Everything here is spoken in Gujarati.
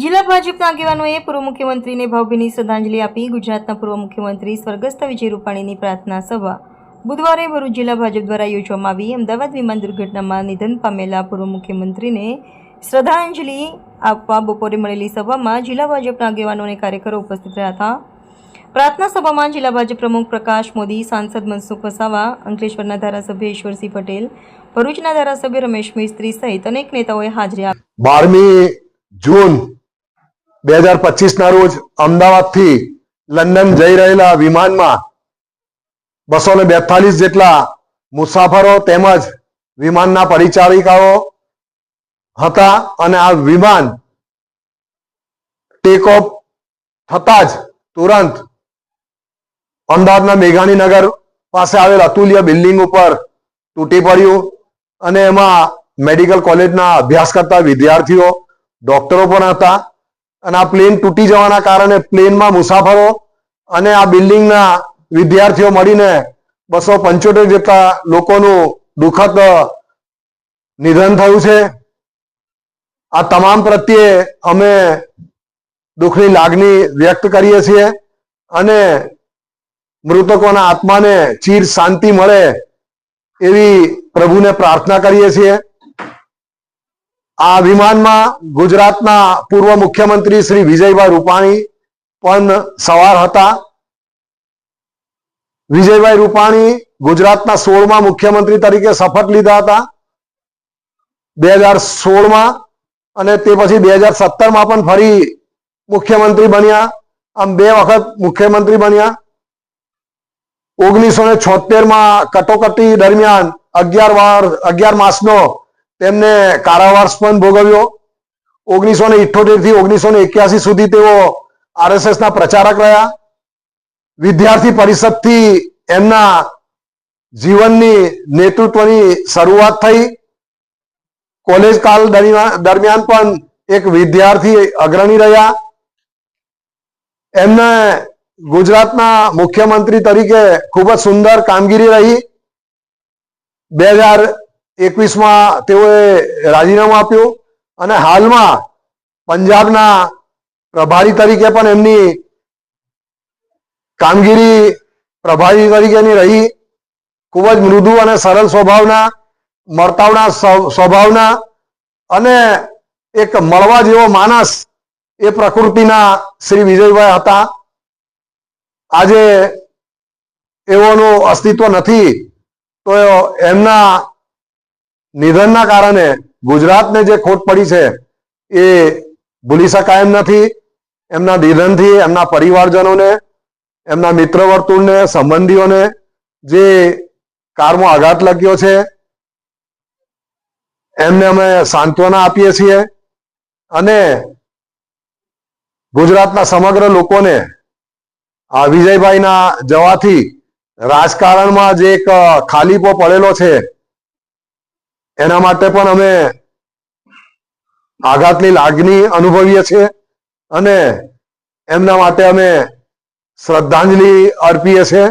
જિલ્લા ભાજપના આગેવાનોએ પૂર્વ મુખ્યમંત્રીને ભાવભીની શ્રદ્ધાંજલિ આપી ગુજરાતના પૂર્વ મુખ્યમંત્રી સ્વર્ગસ્થ વિજય રૂપાણીની પ્રાર્થના સભા બુધવારે ભરૂચ જિલ્લા ભાજપ દ્વારા યોજવામાં આવી. અમદાવાદ વિમાન દુર્ઘટનામાં નિધન પામેલા પૂર્વ મુખ્યમંત્રીને શ્રદ્ધાંજલિ આપવા બપોરે મળેલી સભામાં જિલ્લા ભાજપના આગેવાનો અને કાર્યકરો ઉપસ્થિત રહ્યા હતા. પ્રાર્થના સભામાં જિલ્લા ભાજપ પ્રમુખ પ્રકાશ મોદી, સાંસદ મનસુખ વસાવા, અંકલેશ્વરના ધારાસભ્ય ઈશ્વરસિંહ પટેલ, ભરૂચના ધારાસભ્ય રમેશ મિસ્ત્રી સહિત અનેક નેતાઓએ હાજરી આપી. બારમી જૂન બે હજાર પચીસના રોજ અમદાવાદથી લંડન જઈ રહેલા વિમાનમાં બસો ને બેતાલીસ જેટલા મુસાફરો તેમજ વિમાનના પરિચારિકાઓ હતા અને આ વિમાન ટેક ઓફ થતા જ તુરંત અમદાવાદના મેઘાણીનગર પાસે આવેલ અતુલ્ય બિલ્ડિંગ ઉપર તૂટી પડ્યું અને એમાં મેડિકલ કોલેજના અભ્યાસ કરતા વિદ્યાર્થીઓ, ડોક્ટરો પણ હતા. અને આ પ્લેન તૂટી જવાના કારણે પ્લેનમાં મુસાફરો અને આ બિલ્ડિંગના વિદ્યાર્થીઓ મળીને બસો પંચોતેર જેટલા લોકોનું દુઃખદ નિધન થયું છે. આ તમામ પ્રત્યે અમે દુઃખની લાગણી વ્યક્ત કરીએ છીએ અને મૃતકોના આત્માને ચીર શાંતિ મળે એવી પ્રભુને પ્રાર્થના કરીએ છીએ. આ વિમાનમાં ગુજરાતના પૂર્વ મુખ્યમંત્રી શ્રી વિજયભાઈ રૂપાણી પણ સવાર હતા. વિજયભાઈ રૂપાણી ગુજરાતના સોળમા મુખ્યમંત્રી તરીકે શપથ લીધા હતા. બે હજાર સોળમાં અને તે પછી બે હજાર સત્તરમાં પણ ફરી મુખ્યમંત્રી બન્યા. આમ બે વખત મુખ્યમંત્રી બન્યા. ઓગણીસો ને છોતેરમાં કટોકટી દરમિયાન અગિયાર વાર, અગિયાર માસનો તેમને કારાવાસ પણ ભોગવ્યો. ઓગણીસો ને ઇઠોતેરથી ઓગણીસો ને એક્યાસી સુધી તેઓ આરએસએસ ના પ્રચારક રહ્યા. વિદ્યાર્થી પરિષદથી એમના જીવનની નેતૃત્વની શરૂઆત થઈ. કોલેજ કાલ દરમિયાન પણ એક વિદ્યાર્થી અગ્રણી રહ્યા. એમને ગુજરાતના મુખ્યમંત્રી તરીકે ખૂબ જ સુંદર કામગીરી રહી. બે હજાર એકવીસમાં તેઓએ રાજીનામું આપ્યું અને હાલમાં પંજાબના પ્રભારી તરીકે પણ એમની કામગીરી પ્રભારી તરીકેની રહી. ખૂબ જ મૃદુ અને સરળ સ્વભાવના મળતાવના સ્વ- સ્વભાવના અને એક મળવા જેવો માણસ એ પ્રકૃતિના શ્રી વિજયભાઈ હતા. આજે એઓનું અસ્તિત્વ નથી, તો એમના નિધનના કારણે ગુજરાતને જે ખોટ પડી છે, એ ભૂલી શકાય એમ નથી. એમના નિધનથી એમના પરિવારજનોને, એમના મિત્ર વર્તુળને સંબંધીઓને જે કારમાં આઘાત લાગ્યો છે, એમને અમે સાંત્વના આપીએ છીએ. અને ગુજરાતના સમગ્ર લોકોને આ વિજયભાઈના જવાથી રાજકારણમાં જે એક ખાલીપો પડેલો છે એના માટે પણ અમે આઘાતની લાગણી અનુભવીએ છીએ અને એમના માટે અમે શ્રદ્ધાંજલિ અર્પીએ છીએ.